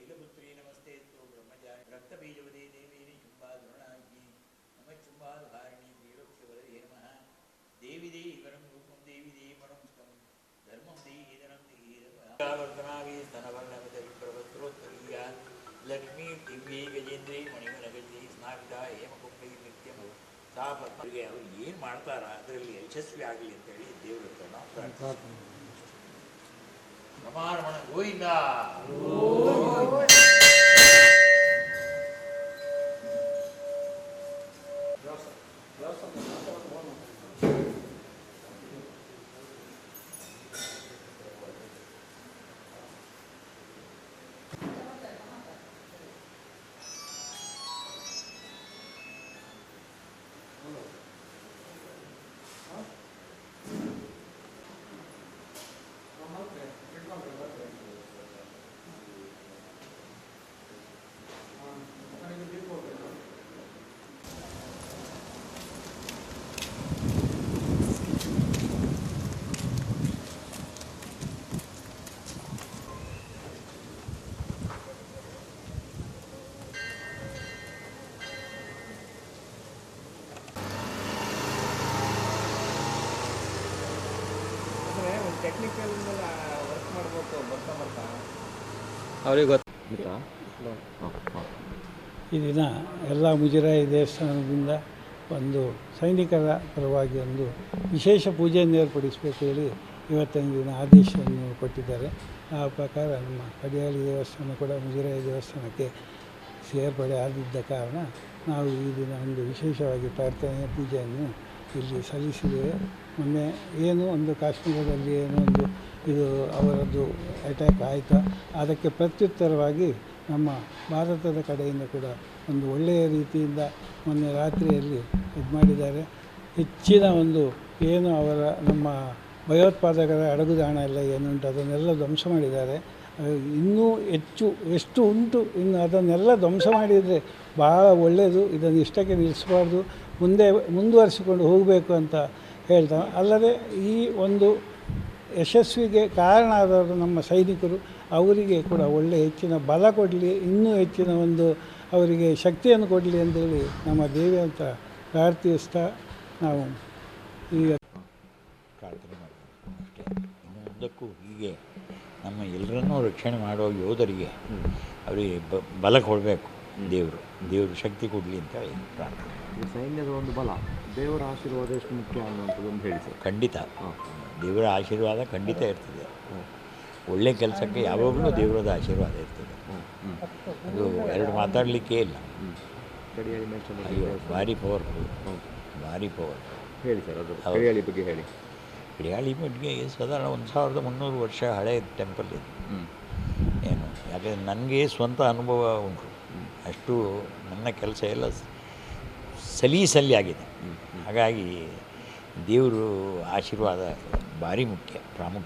ಶೈಲಪುತ್ರಿ ನಮಸ್ತೆ ತು ಬ್ರಹ್ಮಚಾರಿ ರಕ್ತಬೀಜವದೇ ದೇವೇನಿ ಚುಂಬಾಧೃಣಾಗಿ ನಮ ಚುಂಬಾಧಾರಿಣಿ ತ್ರಿಲೋಕ್ಯವರದೇ ನಮಃ. ದೇವಿ ದೇವಿ ವರಂ ರೂಪಂ ದೇವಿ ದೇವಿ ವರಂ ಸ್ತಂ ಧರ್ಮಂ ದೇಹಿ ವರ್ಧನಾವಿ ಸ್ತನವರ್ಣವತ ವಿಪ್ರವಸ್ತ್ರೋತ್ತರೀಯ ಲಕ್ಷ್ಮೀ ದಿವ್ಯೈ ಗಜೇಂದ್ರಿ ಮಣಿಮನಗಜಿ ಸ್ನಾಪಿತ ಹೇಮಕುಂಭೈ ನಿತ್ಯಂ ಸಾ ಪದ್ಮಗೆ ಅವ್ರು ಏನು ಮಾಡ್ತಾರ? ಅದರಲ್ಲಿ ಯಶಸ್ವಿ ಆಗಲಿ ಅಂತೇಳಿ ದೇವರು ನಾವು ಪ್ರಾರ್ಥಿಸ್ತೀವಿ. আমার মানে গোবিন্দা ಟೆಕ್ನಿಕಲ್ ಮೇಲೆ ವರ್ಕ್ ಮಾಡಬೇಕು ಬರ್ತಾ ಬರ್ತಾ. ಅವ್ರಿಗೆ ಗೊತ್ತು ಈ ದಿನ ಎಲ್ಲ ಮುಜರಾಯಿ ದೇವಸ್ಥಾನದಿಂದ ಒಂದು ಸೈನಿಕರ ಪರವಾಗಿ ಒಂದು ವಿಶೇಷ ಪೂಜೆಯನ್ನು ಏರ್ಪಡಿಸಬೇಕು ಹೇಳಿ ಇವತ್ತಿನ ದಿನ ಆದೇಶವನ್ನು ಕೊಟ್ಟಿದ್ದಾರೆ. ಆ ಪ್ರಕಾರ ನಮ್ಮ ಕಡಿಯಾಳಿ ದೇವಸ್ಥಾನ ಕೂಡ ಮುಜರಾಯಿ ದೇವಸ್ಥಾನಕ್ಕೆ ಸೇರ್ಪಡೆ ಆಗಿದ್ದ ಕಾರಣ ನಾವು ಈ ದಿನ ಒಂದು ವಿಶೇಷವಾಗಿ ಪ್ರಾರ್ಥನೆ ಪೂಜೆಯನ್ನು ಇಲ್ಲಿ ಸಲ್ಲಿಸಿದ್ದೇವೆ ಮೊನ್ನೆ ಏನು ಒಂದು ಕಾಶ್ಮೀರದಲ್ಲಿ ಏನೋ ಒಂದು ಇದು ಅವರದ್ದು ಅಟ್ಯಾಕ್ ಆಯಿತಾ, ಅದಕ್ಕೆ ಪ್ರತ್ಯುತ್ತರವಾಗಿ ನಮ್ಮ ಭಾರತದ ಕಡೆಯಿಂದ ಕೂಡ ಒಂದು ಒಳ್ಳೆಯ ರೀತಿಯಿಂದ ಮೊನ್ನೆ ರಾತ್ರಿಯಲ್ಲಿ ಇದು ಮಾಡಿದ್ದಾರೆ. ಹೆಚ್ಚಿನ ಒಂದು ಏನು ಅವರ ನಮ್ಮ ಭಯೋತ್ಪಾದಕರ ಅಡಗುದಾಣ ಎಲ್ಲ ಏನುಂಟು ಅದನ್ನೆಲ್ಲ ಧ್ವಂಸ ಮಾಡಿದ್ದಾರೆ. ಇನ್ನೂ ಹೆಚ್ಚು, ಎಷ್ಟು ಉಂಟು, ಇನ್ನು ಅದನ್ನೆಲ್ಲ ಧ್ವಂಸ ಮಾಡಿದರೆ ಭಾಳ ಒಳ್ಳೆಯದು ಇದನ್ನು ಇಷ್ಟಕ್ಕೆ ನಿಲ್ಲಿಸಬಾರ್ದು. ಮುಂದೆ ಮುಂದುವರಿಸಿಕೊಂಡು ಹೋಗಬೇಕು ಅಂತ ಹೇಳ್ತಾ ಅಲ್ಲದೆ ಈ ಒಂದು ಯಶಸ್ವಿಗೆ ಕಾರಣ ಆದವರು ನಮ್ಮ ಸೈನಿಕರು ಅವರಿಗೆ ಕೂಡ ಒಳ್ಳೆಯ ಹೆಚ್ಚಿನ ಬಲ ಕೊಡಲಿ ಇನ್ನೂ ಹೆಚ್ಚಿನ ಒಂದು ಅವರಿಗೆ ಶಕ್ತಿಯನ್ನು ಕೊಡಲಿ ಅಂತೇಳಿ ನಮ್ಮ ದೇವಿ ಅಂತ ಪ್ರಾರ್ಥಿಸ್ತಾ ನಾವು ಈಗ ಅದಕ್ಕೂ ಮುಂದಕ್ಕೂ ಹೀಗೆ ನಮ್ಮ ಎಲ್ಲರನ್ನೂ ರಕ್ಷಣೆ ಮಾಡುವ ಯೋಧರಿಗೆ ಅವರಿಗೆ ಬ ಬಲ ಕೊಡಬೇಕು. ದೇವರು ದೇವರು ಶಕ್ತಿ ಕೊಡಲಿ ಅಂತ ಹೇಳಿ ಪ್ರಾರ್ಥನೆ. ಈ ಸೈನ್ಯದ ಒಂದು ಬಲ ದೇವರ ಆಶೀರ್ವಾದ ಎಷ್ಟು ಮುಖ್ಯ ಅನ್ನುವಂಥದ್ದು ಒಂದು ಹೇಳಿ ಸರ್ ಖಂಡಿತ ದೇವರ ಆಶೀರ್ವಾದ ಖಂಡಿತ ಇರ್ತದೆ. ಒಳ್ಳೆ ಕೆಲಸಕ್ಕೆ ಯಾವಾಗಲೂ ದೇವರದ ಆಶೀರ್ವಾದ ಇರ್ತದೆ. ಹ್ಞೂ ಅದು ಎರಡು ಮಾತಾಡಲಿಕ್ಕೆ ಇಲ್ಲ. ಅಯ್ಯೋ ಭಾರಿ ಪವರ್ಫುಲ್ ಭಾರಿ ಪವರ್ ಹೇಳಿ ಸರ್ ಅದು ಹರಿಯಾಳಿ ಬಗ್ಗೆ ಹೇಳಿ. ಹರಿಯಾಳಿ ಬಗ್ಗೆ ಸಾಧಾರಣ ಒಂದು ಸಾವಿರದ ಮುನ್ನೂರು ವರ್ಷ ಹಳೆ ಟೆಂಪಲ್ ಇದೆ. ಹ್ಞೂ ಏನು? ಯಾಕಂದರೆ ನನಗೆ ಸ್ವಂತ ಅನುಭವ ಉಂಟು. ಅಷ್ಟು ನನ್ನ ಕೆಲಸ ಎಲ್ಲ ಸಲೀಸಲ್ಲಿ ಆಗಿದೆ. ಹಾಗಾಗಿ ದೇವರು ಆಶೀರ್ವಾದ ಭಾರಿ ಮುಖ್ಯ ಪ್ರಾಮುಖ್ಯ.